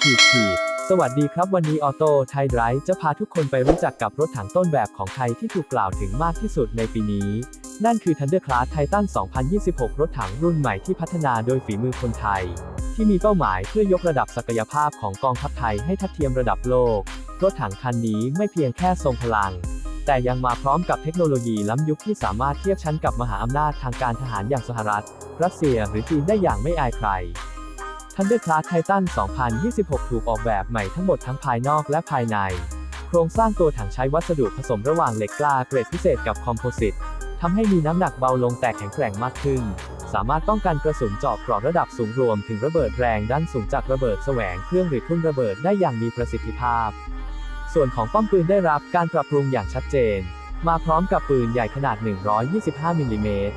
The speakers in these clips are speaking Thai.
ขีดขีดสวัสดีครับ วันนี้ออโต้ไทยไดรฟ์จะพาทุกคนไปรู้จักกับรถถังต้นแบบของไทยที่ถูกกล่าวถึงมากที่สุดในปีนี้ นั่นคือ Thunder Class Titan 2026 รถถังรุ่นใหม่ที่พัฒนาโดยฝีมือคนไทย ที่มีเป้าหมายเพื่อยกระดับศักยภาพของกองทัพไทยให้ทัดเทียมระดับโลก รถถังคันนี้ไม่เพียงแค่ทรงพลัง แต่ยังมาพร้อมกับเทคโนโลยีล้ำยุคที่สามารถเทียบชั้นกับมหาอำนาจทางการทหารอย่างสหรัฐ รัสเซียหรือจีนได้อย่างไม่อายใคร Thunder Class Titan 2026 ถูกออกแบบใหม่ทั้งหมดทั้งภายนอกและภายใน โครงสร้างตัวถังใช้วัสดุผสมระหว่างเหล็กกล้าเกรดพิเศษกับคอมโพสิตทำให้มีน้ำหนักเบาลงแต่แข็งแกร่งมากขึ้น สามารถป้องกันกระสุนเจาะเกราะระดับสูงรวมถึงระเบิดแรงด้านสูงจากระเบิดแสวงเครื่องหรือทุ่นระเบิดได้อย่างมีประสิทธิภาพ ส่วนของป้อมปืนได้รับการปรับปรุงอย่างชัดเจน มาพร้อมกับปืนใหญ่ขนาด 125มิลลิเมตร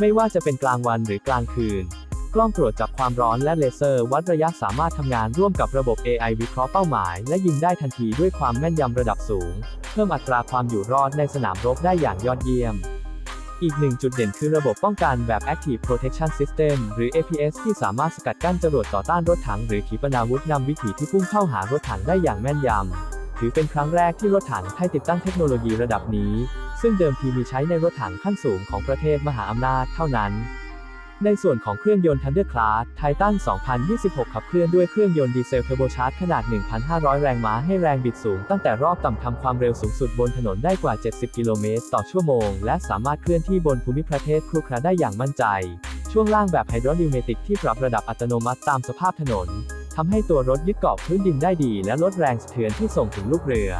ไม่ว่าจะเป็นกลางวันหรือกลางคืน กล้องตรวจจับความร้อนและเลเซอร์วัดระยะสามารถทำงานร่วมกับระบบ AI วิเคราะห์เป้าหมาย และยิงได้ทันทีด้วยความแม่นยำระดับสูง เพิ่มอัตราความอยู่รอดในสนามรบได้อย่างยอดเยี่ยมอีกหนึ่งจุดเด่นคือระบบป้องกันแบบ Active Protection System หรือ APS ที่สามารถสกัดกั้นจรวดต่อต้านรถถังหรือขีปนาวุธนำวิถีที่พุ่งเข้าหารถถังได้อย่างแม่นยำ ถือเป็นครั้งแรกที่รถถังไทยติดตั้งเทคโนโลยีระดับนี้ซึ่งเดิมทีมีใช้ในรถถังขั้นสูงของประเทศมหาอำนาจเท่านั้น ในส่วนของเครื่องยนต์ Thunder Class Titan 2026 ขับเคลื่อนด้วยเครื่องยนต์ดีเซลเทอร์โบชาร์จขนาด 1,500 แรงม้าให้แรงบิดสูงตั้งแต่รอบต่ำทำความเร็วสูงสุดบนถนนได้กว่า 70 กิโลเมตรต่อชั่วโมง และสามารถเคลื่อนที่บนภูมิประเทศครุขระได้อย่างมั่นใจ ช่วงล่างแบบไฮดรอลิวเมติกที่ปรับระดับอัตโนมัติตามสภาพถนนทำให้ตัวรถยึดเกาะพื้นดินได้ดี และลดแรงสะเทือนที่ส่งถึงลูกเรือ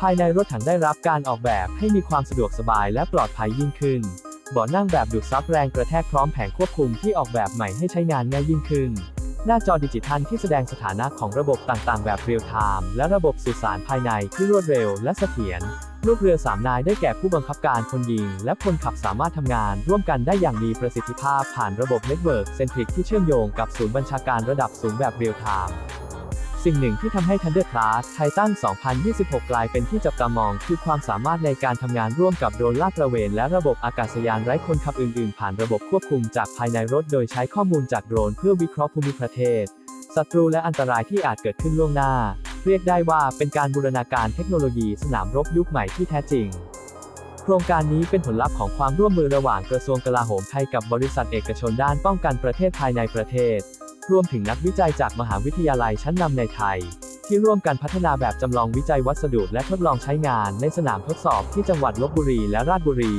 ภายในรถถังได้รับการออกแบบให้มีความสะดวกสบายและปลอดภัยยิ่งขึ้นเบาะนั่งแบบดูดซับแรงกระแทกพร้อมแผงควบคุมที่ออกแบบใหม่ให้ใช้งานง่ายยิ่งขึ้น หน้าจอดิจิทัลที่แสดงสถานะของระบบต่างๆ แบบเรียลไทม์และระบบสื่อสารภายในที่รวดเร็วและเสถียรลูกเรือสามนายได้แก่ผู้บังคับการคนยิง และคนขับสามารถทำงาน ร่วมกันได้อย่างมีประสิทธิภาพผ่านระบบเน็ตเวิร์กเซนทริกที่เชื่อมโยงกับศูนย์บัญชาการระดับสูงแบบเรียลไทม์ สิ่งหนึ่งที่ทำให้ Thunder Class Titan 2026 กลายเป็นที่จับตามอง คือความสามารถในการทำงานร่วมกับโดรนลาดตระเวน และระบบอากาศยานไร้คนขับอื่น ๆ ผ่านระบบควบคุมจากภายในรถโดยใช้ข้อมูลจากโดรนเพื่อวิเคราะห์ภูมิประเทศ ศัตรูและอันตรายที่อาจเกิดขึ้นล่วงหน้า เรียกได้ว่าเป็นการบูรณาการเทคโนโลยีสนามรบยุคใหม่ที่แท้จริงโครงการนี้เป็นผลลัพธ์ของความร่วมมือระหว่างกระทรวงกลาโหมไทยกับบริษัทเอกชนด้านป้องกันประเทศภายในประเทศ รวมถึงนักวิจัยจากมหาวิทยาลัยชั้นนำในไทย ที่ร่วมกันพัฒนาแบบจำลองวิจัยวัสดุและทดลองใช้งานในสนามทดสอบที่จังหวัดลบบุรีและราชบุรี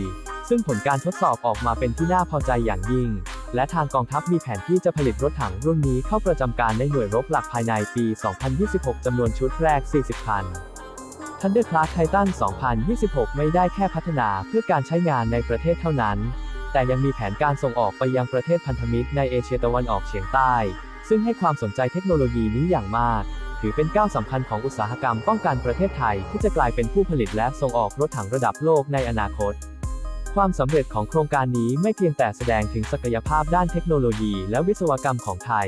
ซึ่งผลการทดสอบออกมาเป็นที่น่าพอใจอย่างยิ่ง และทางกองทัพมีแผนที่จะผลิตรถถังรุ่นนี้เข้าประจำการในหน่วยรบหลักภายในปี 2026จำนวนชุดแรก 40 คัน Thunder Class Titan 2026 ไม่ได้แค่พัฒนาเพื่อการใช้งานในประเทศเท่านั้น แต่ยังมีแผนการส่งออกไปยังประเทศพันธมิตรในเอเชียตะวันออกเฉียงใต้ ซึ่งให้ความสนใจเทคโนโลยีนี้อย่างมาก ถือเป็นก้าวสำคัญของอุตสาหกรรมป้องกันประเทศไทยที่จะกลายเป็นผู้ผลิตและส่งออกรถถังระดับโลกในอนาคต ความสำเร็จของโครงการนี้ไม่เพียงแต่แสดงถึงศักยภาพด้านเทคโนโลยีและวิศวกรรมของไทย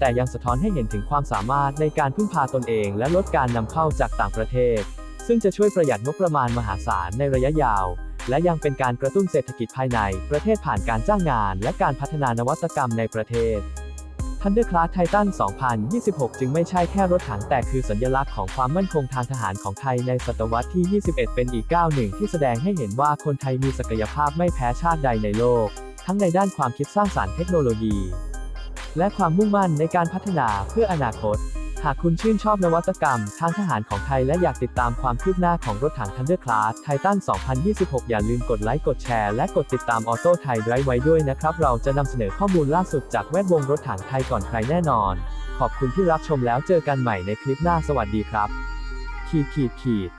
แต่ยังสะท้อนให้เห็นถึงความสามารถในการพึ่งพาตนเองและลดการนำเข้าจากต่างประเทศ ซึ่งจะช่วยประหยัดงบประมาณมหาศาลในระยะยาว และยังเป็นการกระตุ้นเศรษฐกิจภายใน ประเทศผ่านการจ้างงาน และการพัฒนานวัตกรรมในประเทศ Thunder Class Titan 2026 จึงไม่ใช่แค่รถถังแต่คือสัญลักษณ์ของความมั่นคงทางทหารของไทยในศตวรรษที่ 21 เป็นอีกก้าวหนึ่งที่แสดงให้เห็นว่าคนไทยมีศักยภาพไม่แพ้ชาติใดในโลก ทั้งในด้านความคิดสร้างสารรค์เทคโนโลยี และความมุ่งมั่นในการพัฒนาเพื่ออนาคต หากคุณชื่นชอบนวัตกรรม ทางทหารของไทยและอยากติดตามความคืบหน้าของรถถัง Thunder Class Titan 2026 อย่าลืมกดไลค์ กดแชร์ และกดติดตามออโต้ไทยไไว้ด้วยนะครับ เราจะนำเสนอข้อมูลล่าสุดจากแวดวงรถถังไทยก่อนใครแน่นอน ขอบคุณที่รับชมแล้วเจอกันใหม่ในคลิปหน้าสวัสดีครับ ขีดขีดขีด